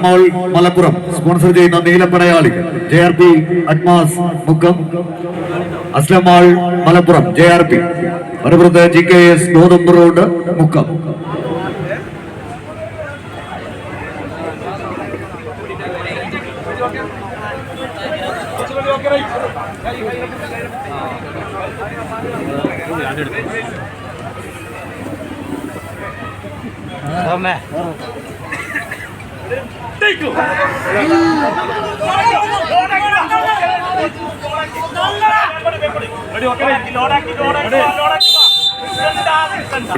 മോൾ Malappuram. Sponsor ചെയ്യുന്ന നീലപ്പടയാളി J R P Admas Mukkam. Aslam mall Malappuram J R P. മലപ്പുറത്ത് G K S ഗോതമ്പ് road Mukkam.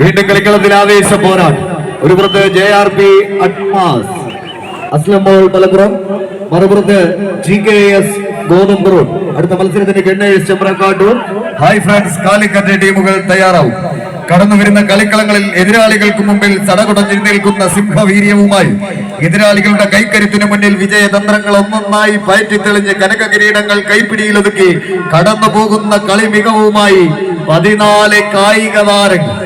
വീണ്ടും കളിക്കളത്തിൽ ആവേശ പോരാട്ടം. ഒരു പുറത്ത് J R P Admas. Aslam mall Malappuram. മറുപുറത്ത് G K S ഗോതമ്പ് അടുത്ത കെണ്ണ കെണ്ണേഴ്സ് ചെമ്പ്രക്കാട്ടൂർ. ഹായ് ഫ്രണ്ട്സ് കാലിക്കറ്റ് ടീമുകൾ തയ്യാറാവും. കടന്നു വരുന്ന കളിക്കളങ്ങളിൽ എതിരാളികൾക്ക് മുമ്പിൽ നിൽക്കുന്ന സിംഹവീര്യവുമായി എതിരാളികളുടെ കൈക്കരുത്തിന് മുന്നിൽ വിജയതന്ത്രങ്ങൾ ഒന്നൊന്നായി പയറ്റിത്തെളിഞ്ഞ് കനക കിരീടങ്ങൾ കൈപ്പിടിയിലൊതുക്കി കടന്നു പോകുന്ന കളി മികവുമായി പതിനാല് കായിക താരങ്ങൾ.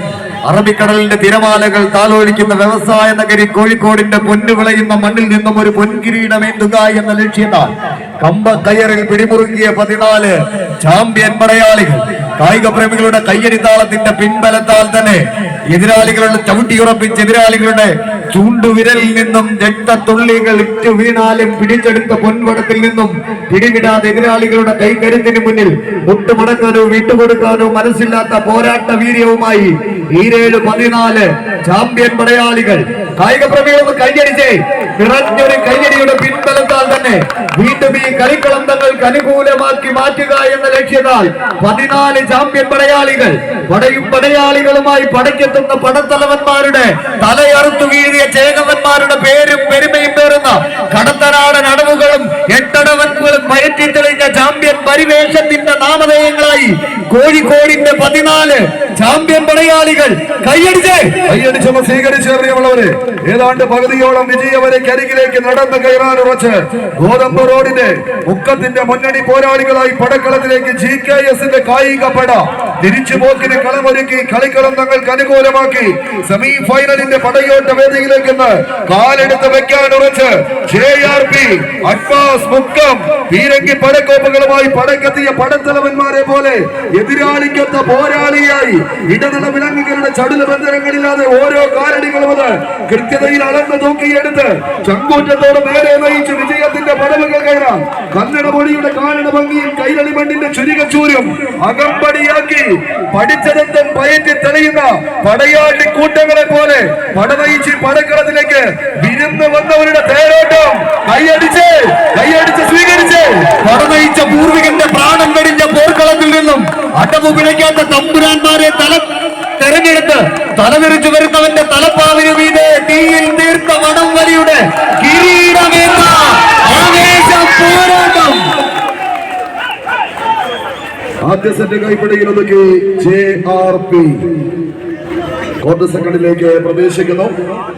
അറബിക്കടലിന്റെ തിരമാലകൾ താലോലിക്കുന്ന വ്യവസായ നഗരി കോഴിക്കോടിന്റെ പൊന്നു വിളയുന്ന മണ്ണിൽ നിന്നും ഒരു പൊൻകിരീടമേന്തുക എന്ന ലക്ഷ്യത്താൽ കമ്പ കയറിൽ പിടിമുറുക്കിയ പതിനാല് ചാമ്പ്യൻ പടയാളികൾ. കായിക പ്രേമികളുടെ കയ്യടിത്താളത്തിന്റെ പിൻബലത്താൽ തന്നെ എതിരാളികളുടെ ചവിട്ടിയുറപ്പിച്ച് എതിരാളികളുടെ ചൂണ്ടുവിരലിൽ നിന്നും രക്തത്തുള്ളികൾ ഇറ്റു വീണാലും പിടിച്ചെടുത്ത പൊൻവടത്തിൽ നിന്നും പിടിവിടാതെ എതിരാളികളുടെ കൈകരുത്തിന് മുന്നിൽ മുട്ടുമടക്കാനോ വിട്ടുകൊടുക്കാനോ മനസ്സില്ലാത്ത പോരാട്ട വീര്യവുമായി ഈരേഴ് പതിനാല് ചാമ്പ്യൻ പടയാളികൾ. കായിക പ്രേമികളൊന്ന് കൈയടിച്ചേ നിറഞ്ഞൊരു കൈയടിയുടെ പിൻബലത്താൽ തന്നെ വീണ്ടും ഈ കളിക്കളം തങ്ങൾക്ക് അനുകൂലമാക്കി മാറ്റുക എന്ന ലക്ഷ്യത്താൽ പതിനാല് ചാമ്പ്യൻ പടയാളികൾ പടയും പടയാളികളുമായി പടയ്ക്കെത്തുന്ന പടത്തലവന്മാരുടെ തലയറുത്തു വീഴിയ ചേകവന്മാരുടെ പേരും പെരുമയും പേറുന്ന കടത്തനാടൻ അടവുകളും എട്ടടവൻകളും പയറ്റി തെളിഞ്ഞ ചാമ്പ്യൻ പരിവേഷത്തിന്റെ നാമധേയങ്ങളായി കോഴിക്കോടിന്റെ പതിനാല് ചാമ്പ്യൻ പടയാളികൾ കൈയടിച്ചേ. കൈയടിച്ചവ സ്വീകരിച്ച പ്രിയമുള്ളവരെ ഏതാണ്ട് പകുതിയോളം വിജയവരയ്ക്ക് അരികിലേക്ക് നടന്നു കയറാൻ ഉറച്ച് ഗോതമ്പ് റോഡിന്റെ മുക്കത്തിന്റെ മുന്നണി പോരാളികളായി പടക്കളത്തിലേക്ക് ജി കെ എസിന്റെ കായിക പട തിരിച്ചു പോക്കിന് കളമൊരുക്കി കളിക്കളം തങ്ങൾക്ക് അനുകൂലമാക്കി സെമി ഫൈനലിന്റെ പടയോട്ട വേദിയിലേക്ക് കാലെടുത്ത് വെക്കാൻ ഉറച്ച് ജെ ആർ പി അഡ്വാസ് മുക്കം പീരങ്കി പടക്കോപ്പുകളുമായി പടക്കെത്തിയ പടത്തലവന്മാരെ പോലെ എതിരാളിക്കൊത്ത പോരാളിയായി ഇടതട വിലങ്ങുകളുടെ ചടുല ബന്ധനങ്ങളില്ലാതെ ഓരോ കാലടികളും അത് കൃത്യതയിൽ അളന്ന് തൂക്കിയെടുത്ത് ചങ്കൂറ്റത്തോടെ നേരെ നയിച്ച് വിജയത്തിന്റെ പടവുകൾ കയറാം കന്നഡ മൊഴിയുടെ കാരണ ഭംഗിയിൽ കൈരളി മണ്ണിന്റെ ചുരികച്ചൂരും അകമ്പടിയാക്കി പഠിച്ചതെന്തും പയറ്റി തെളിയുന്ന പടയാളി കൂട്ടങ്ങളെ പോലെ പടനയിച്ച് പടക്കളത്തിലേക്ക് വിരുന്ന് വന്നവരുടെ തേരോട്ടം. കൈയടിച്ച് കൈയടിച്ച് സ്വീകരിച്ച് പടനയിച്ച പൂർവികന്റെ പ്രാണം വെടിഞ്ഞ പോർക്കളത്തിൽ നിന്നും അടവ് പിഴയ്ക്കാത്ത തമ്പുരാന്മാരെ തല തെരഞ്ഞെടുത്ത് തലതിരിച്ചു വരുന്നവന്റെ തലപ്പാവിന് മീതെ തീയിൽ തീർത്ത വടം വലിയുടെ കിരീടമേന്ന ആവേശ പോരാട്ടം. ആദ്യ സെറ്റ് കൈപ്പിടിയിൽ ഒതുക്കി ജെ ആർ പി. ക്വാർട്ടർ സെക്കൻഡിലേക്ക് പ്രവേശിക്കുന്നു.